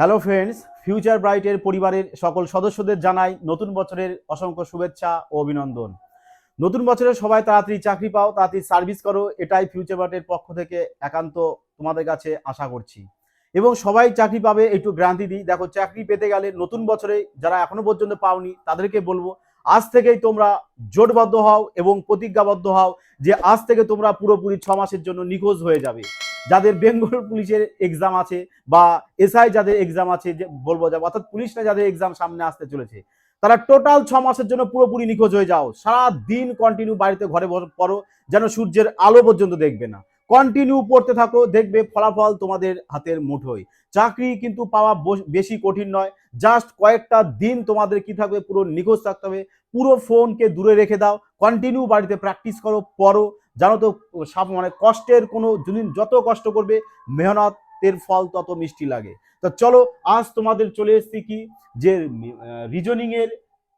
Hello friends future ব্রাইটের পরিবারের সকল সদস্যদের জানাই নতুন বছরের অসংখ্য শুভেচ্ছা ও অভিনন্দন। নতুন বছরে সবাই তাড়াতাড়ি চাকরি পাও, তাড়াতাড়ি সার্ভিস করো, এটাই ফিউচার ব্রাইটের পক্ষ থেকে একান্ত তোমাদের কাছে আশা করছি। এবং সবাই চাকরি পাবে, একটু গ্রান্তি দিই। দেখো, চাকরি পেতে গেলে নতুন বছরে যারা এখনও পর্যন্ত পাওনি, তাদেরকে বলব, আজ থেকেই তোমরা জোটবদ্ধ হও এবং প্রতিজ্ঞাবদ্ধ হও যে আজ থেকে তোমরা পুরোপুরি ছ মাসের জন্য নিখোঁজ হয়ে যাবে। যাদের বেঙ্গল পুলিশের এক্সাম আছে বা এসআই যাদের এক্সাম আছে যে বলব যাব অর্থাৎ পুলিশরা যাদের এক্সাম সামনে আসতে চলেছে, তারা টোটাল ছ মাসের জন্য পুরোপুরি নিখোঁজ হয়ে যাও। সারা দিন কন্টিনিউ বাড়িতে ঘরে পড়ো, যেন সূর্যের আলো পর্যন্ত দেখবে না। কন্টিনিউ পড়তে থাকো, দেখবে ফলাফল তোমাদের হাতের মুঠোয়। চাকরি কিন্তু পাওয়া বেশি কঠিন নয়। জাস্ট কয়েকটা দিন তোমাদের কি থাকবে, পুরো নিখোঁজ থাকতে হবে। পুরো ফোনকে দূরে রেখে দাও। কন্টিনিউ বাড়িতে প্র্যাকটিস করো, পড়ো। জানো তো, সাপ- মানে কষ্টের কোনো যদি যত কষ্ট করবে, মেহনতের ফল তত মিষ্টি লাগে। তো চলো, আজ তোমাদের চলে এসেছি কি? যে রিজনিং এর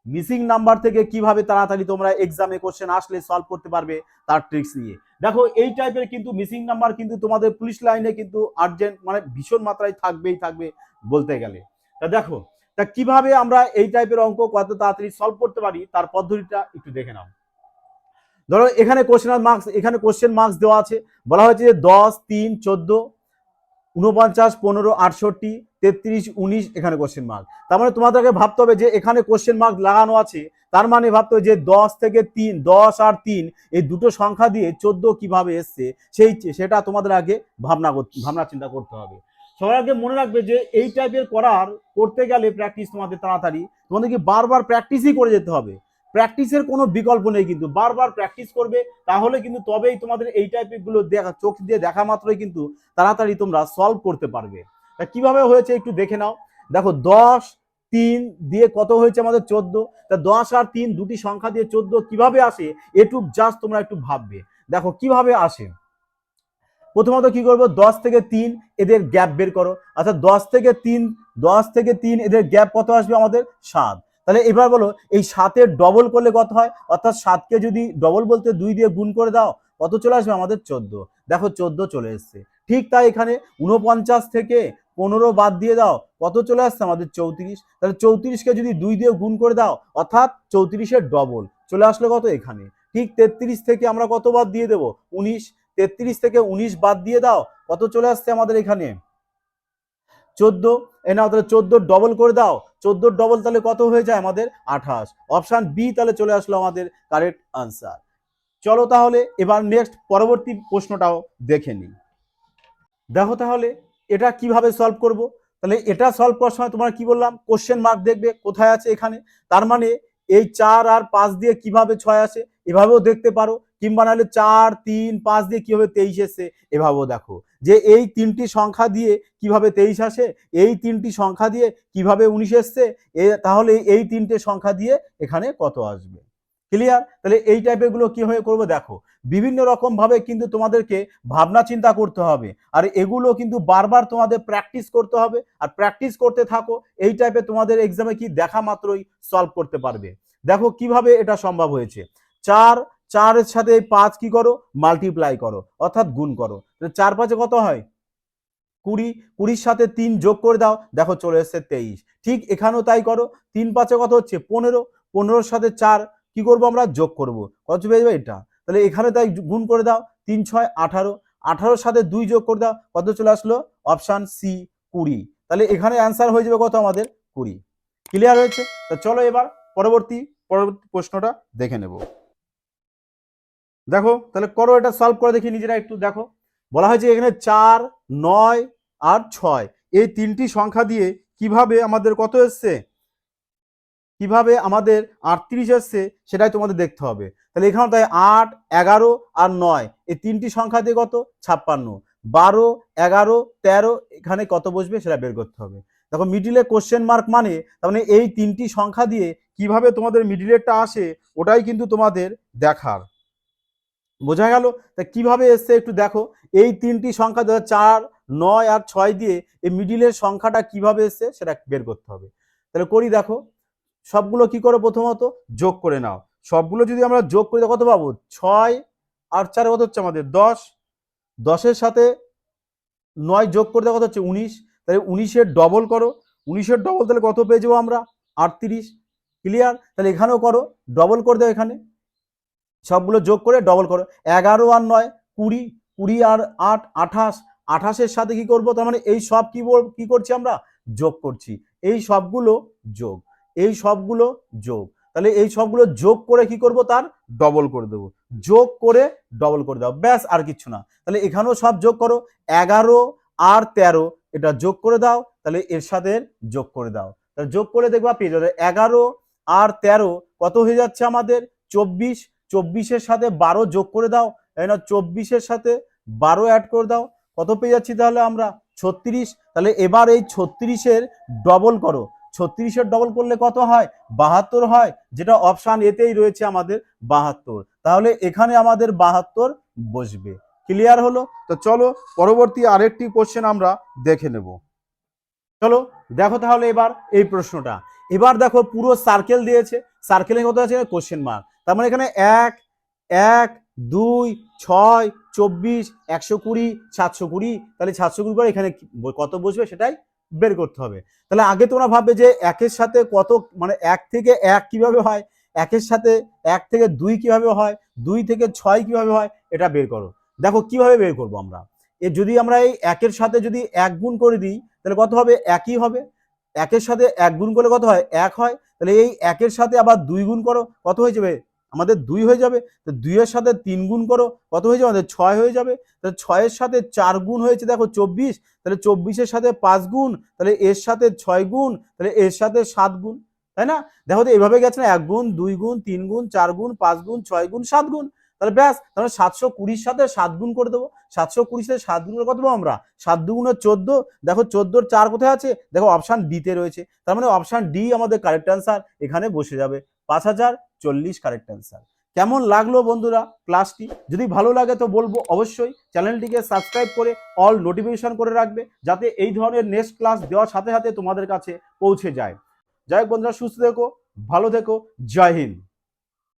মিসিং নাম্বার থেকে কীভাবে তাড়াতাড়ি তোমরা এক্সামে কোশ্চেন আসলে সলভ করতে পারবে তার ট্রিক্স নিয়ে। দেখো, এই টাইপের কিন্তু মিসিং নাম্বার কিন্তু তোমাদের পুলিশ লাইনে কিন্তু আর্জেন্ট মানে ভীষণ মাত্রায় থাকবেই থাকবে বলতে গেলে। তা দেখো, তা কীভাবে আমরা এই টাইপের অঙ্ক কত তাড়াতাড়ি সলভ করতে পারি তার পদ্ধতিটা একটু দেখে নাও। ধরো, এখানে কোশ্চেন মার্কস এখানে কোশ্চেন মার্কস দেওয়া আছে। বলা হয়েছে যে দশ, তিন, চোদ্দ উনপঞ্চাশ পনেরো, আটষট্টি তেত্রিশ, উনিশ এখানে কোশ্চেন মার্ক তার মানে তোমাদেরকে ভাবতে হবে যে এখানে কোশ্চেন মার্ক লাগানো আছে, তার মানে ভাবতে হবে যে দশ থেকে তিন, দশ আর তিন, এই দুটো সংখ্যা দিয়ে চোদ্দ কীভাবে এসছে, সেই সেটা তোমাদের আগে ভাবনা ভাবনা চিন্তা করতে হবে। সবার আগে মনে রাখবে যে এই টাইপের করার করতে গেলে প্র্যাকটিস তোমাদের তাড়াতাড়ি। তোমাদেরকে বারবার প্র্যাকটিসই করে যেতে হবে? প্র্যাকটিসের কোনো বিকল্প নেই কিন্তু, বারবার প্র্যাকটিস করবে, তাহলে কিন্তু তবেই তোমাদের এই টাইপেরগুলো দেখা, চোখ দিয়ে দেখা মাত্রই কিন্তু তাড়াতাড়ি তোমরা সলভ করতে পারবে। তা কীভাবে হয়েছে একটু দেখে নাও। দেখো, দশ, তিন দিয়ে কত হয়েছে আমাদের চোদ্দ? তা দশ আর তিন দুটি সংখ্যা দিয়ে চোদ্দ কীভাবে আসে? এটুক জাস্ট তোমরা একটু ভাববে। দেখো, কীভাবে আসে? প্রথমত কি করব? দশ থেকে তিন এদের গ্যাপ বের করো। অর্থাৎ দশ থেকে তিন, দশ থেকে তিন এদের গ্যাপ কত আসবে আমাদের? সাত। তাহলে এবার বলো, এই সাতের ডবল করলে কত হয়? অর্থাৎ সাতকে যদি ডবল বলতে দুই দিয়ে গুণ করে দাও, কত চলে আসবে আমাদের চোদ্দ? দেখো, চোদ্দ চলে এসছে। ঠিক তাই এখানে উনপঞ্চাশ থেকে পনেরো বাদ দিয়ে দাও, কত চলে আসছে আমাদের চৌত্রিশ? তাহলে চৌত্রিশকে যদি দুই দিয়ে গুণ করে দাও, অর্থাৎ চৌত্রিশের ডবল চলে আসলো কত এখানে? ঠিক তেত্রিশ থেকে আমরা কত বাদ দিয়ে দেবো? উনিশ। তেত্রিশ থেকে উনিশ বাদ দিয়ে দাও, কত চলে আসছে আমাদের এখানে? চোদ্দ। এ নাও, তাহলে চোদ্দ ডবল করে দাও। চোদ্দ ডবল তাহলে কত হয়ে যায় আমাদের? আঠাশ। অপশান বি তাহলে চলে আসলো আমাদের কারেক্ট আনসার চলো তাহলে, এবার নেক্সট পরবর্তী প্রশ্নটাও দেখে নিই। দেখো তাহলে এটা কীভাবে সলভ করব? তাহলে এটা সলভ করার সময় তোমরা কি বললাম? কোশ্চেন মার্ক দেখবে কোথায় আছে এখানে। তার মানে এই চার আর পাঁচ দিয়ে কীভাবে ছয় আসে? এভাবেও দেখতে পারো। কিংবা নাহলে চার, তিন, পাঁচ দিয়ে কীভাবে তেইশ এসে? এভাবেও দেখো। যে এই তিনটি সংখ্যা দিয়ে কীভাবে তেইশ আসে? এই তিনটি সংখ্যা দিয়ে কীভাবে উনিশ এসছে? তাহলে এই তিনটে সংখ্যা দিয়ে এখানে কত আসবে? ক্লিয়ার তাহলে এই টাইপেরগুলো কীভাবে করব দেখো। বিভিন্ন রকম ভাবে কিন্তু তোমাদেরকে ভাবনা চিন্তা করতে হবে। আর এগুলো কিন্তু বারবার তোমাদের প্র্যাকটিস করতে হবে। আর প্র্যাকটিস করতে থাকো, এই টাইপের তোমাদের এক্সামে কি দেখা মাত্রই সলভ করতে পারবে। দেখো কীভাবে এটা সম্ভব হয়েছে। চার, চারের সাথে পাঁচ কি করো? মাল্টিপ্লাই করো, অর্থাৎ গুণ করো। চার পাঁচে কত হয়? কুড়ি, কুড়ির সাথে তিন যোগ করে দাও, দেখো চলে এসছে তেইশ। ঠিক এখানেও তাই করো, তিন পাঁচে কত হচ্ছে? পনেরো, পনেরোর সাথে চার কি করব আমরা? যোগ করব। কত পেয়ে যাবে এটা? তাহলে এখানে তাই গুণ করে দাও। তিন, ছয়, আঠারো। আঠারোর সাথে দুই যোগ করে দাও। কত চলে আসলো? অপশান সি কুড়ি। তাহলে এখানে অ্যান্সার হয়ে যাবে কত আমাদের? কুড়ি। ক্লিয়ার হয়েছে? তো চলো এবার পরবর্তী পরবর্তী প্রশ্নটা দেখে নেব। দেখো, তাহলে করো এটা সলভ করে দেখি নিজেরা একটু দেখো। বলা হয়েছে এখানে চার, নয় আর ছয়। এই তিনটি সংখ্যা দিয়ে কীভাবে আমাদের কত এসছে? কীভাবে আমাদের আটত্রিশ এসছে সেটাই তোমাদের দেখতে হবে। তাহলে এখানে তাই আট, এগারো আর নয়, এই তিনটি সংখ্যা দিয়ে কত? ছাপ্পান্ন। বারো, এগারো, তেরো, এখানে কত বসবে সেটা বের করতে হবে। দেখো মিডিলে কোশ্চেন মার্ক মানে তার মানে এই তিনটি সংখ্যা দিয়ে কীভাবে তোমাদের মিডিলেরটা আসে, ওটাই কিন্তু তোমাদের দেখার। বোঝা গেল? তা কীভাবে এসছে একটু দেখো। এই তিনটি সংখ্যা ধরো চার, নয় আর ছয় দিয়ে এই মিডিলের সংখ্যাটা কীভাবে এসছে, সেটা বের করতে হবে। তাহলে করি দেখো। সবগুলো কি করো প্রথমত? যোগ করে নাও। সবগুলো যদি আমরা যোগ করি, কত পাবো? ছয় আর চারে কত হচ্ছে আমাদের দশ। দশের সাথে নয় যোগ করে দেওয়া কত হচ্ছে? উনিশ। তাহলে উনিশের ডবল করো। উনিশের ডবল তাহলে কত পেয়ে যাব আমরা? আটত্রিশ। ক্লিয়ার তাহলে এখানেও করো। ডবল করে দাও এখানে। সবগুলো যোগ করে ডবল করো। এগারো আর নয়, কুড়ি। কুড়ি আর আট, আঠাশ। আঠাশের সাথে কি করব? তার মানে এই সব কি কি করছি আমরা? যোগ করছি। এই সবগুলো যোগ। এই সবগুলো যোগ। তাহলে এই সবগুলো যোগ করে কি করব তার? ডবল করে দেবো। যোগ করে ডবল করে দাও ব্যাস, আর কিচ্ছু না। তাহলে এখানেও সব যোগ করো। এগারো আর তেরো, এটা যোগ করে দাও। তাহলে এর সাথে যোগ করে দাও। তাহলে যোগ করে দেখবা পেয়ে যাবে। এগারো আর তেরো, কত হয়ে যাচ্ছে আমাদের? চব্বিশ। চব্বিশের সাথে বারো যোগ করে দাও। তাই না? চব্বিশের সাথে বারো অ্যাড করে দাও। কত পেয়ে যাচ্ছি তাহলে আমরা? ছত্রিশ। তাহলে এবার এই ছত্রিশের ডবল করো। ছত্রিশের ডবল করলে কত হয়? বাহাত্তর হয়, যেটা অপশান এতেই রয়েছে আমাদের বাহাত্তর। তাহলে এখানে আমাদের বাহাত্তর বসবে। ক্লিয়ার হলো? তো চলো, পরবর্তী আরেকটি কোশ্চেন আমরা দেখে নেব। চলো, দেখো তাহলে এবার এই প্রশ্নটা। এবার দেখো, পুরো সার্কেল দিয়েছে। সার্কেলে কত আছে? কোশ্চেন মার্ক তার মানে এখানে এক এক, দুই, ছয় চব্বিশ, একশো কুড়ি, সাতশো কুড়ি, তাহলে সাতশো কুড়ি করে এখানে কত বসবে সেটাই বের করতে হবে। তাহলে আগে তোমরা ভাববে যে একের সাথে কত মানে এক থেকে এক কীভাবে হয়, একের সাথে এক থেকে দুই কীভাবে হয়, দুই থেকে ছয় কীভাবে হয়, এটা বের করো। দেখো কীভাবে বের করব আমরা। এ যদি আমরা এই একের সাথে যদি এক গুণ করে দিই, তাহলে কত হবে? একই হবে। একের সাথে এক গুণ করলে কত হয়? এক হয়। তাহলে এই একের সাথে আবার দুই গুণ করো, কত হয়ে যাবে? আমাদের দুই হয়ে যাবে, তো দুইয়ের সাথে তিন গুণ করো, কত হয়ে যাবে? আমাদের ছয় হয়ে যাবে তাহলে ছয়ের সাথে চার গুণ হয়েছে, দেখো চব্বিশ, তাহলে চব্বিশের সাথে পাঁচ গুণ, তাহলে এর সাথে ছয় গুণ, তাহলে এর সাথে সাত গুণ, তাই না? দেখো তো এইভাবে গেছে না, এক গুণ, দুই গুণ, তিন গুণ, চার গুণ, পাঁচ গুণ, ছয় গুণ, সাত গুণ, তাহলে ব্যাস, তাহলে সাতশো কুড়ির সাথে সাত গুণ করে দেবো, সাতশো কুড়ির সাথে সাত গুণ করে পাবো আমরা? সাত দুগুণের চোদ্দ, দেখো চোদ্দোর চার কোথায় আছে? দেখো অপশান ডিতে রয়েছে, তার মানে অপশান ডি আমাদের কারেক্ট অ্যান্সার এখানে বসে যাবে, পাঁচ হাজার চল্লিশ কারেক্ট অ্যান্সার কেমন লাগল বন্ধুরা ক্লাসটি যদি ভালো লাগে তো বলব অবশ্যই চ্যানেলটিকে সাবস্ক্রাইব করে অল নোটিফিকেশন করে রাখবে যাতে এই ধরনের নেক্সট ক্লাস দেওয়ার সাথে সাথে তোমাদের কাছে পৌঁছে যায়। যাই হোক বন্ধুরা, সুস্থ থেকো, ভালো থেকো, জয় হিন্দ।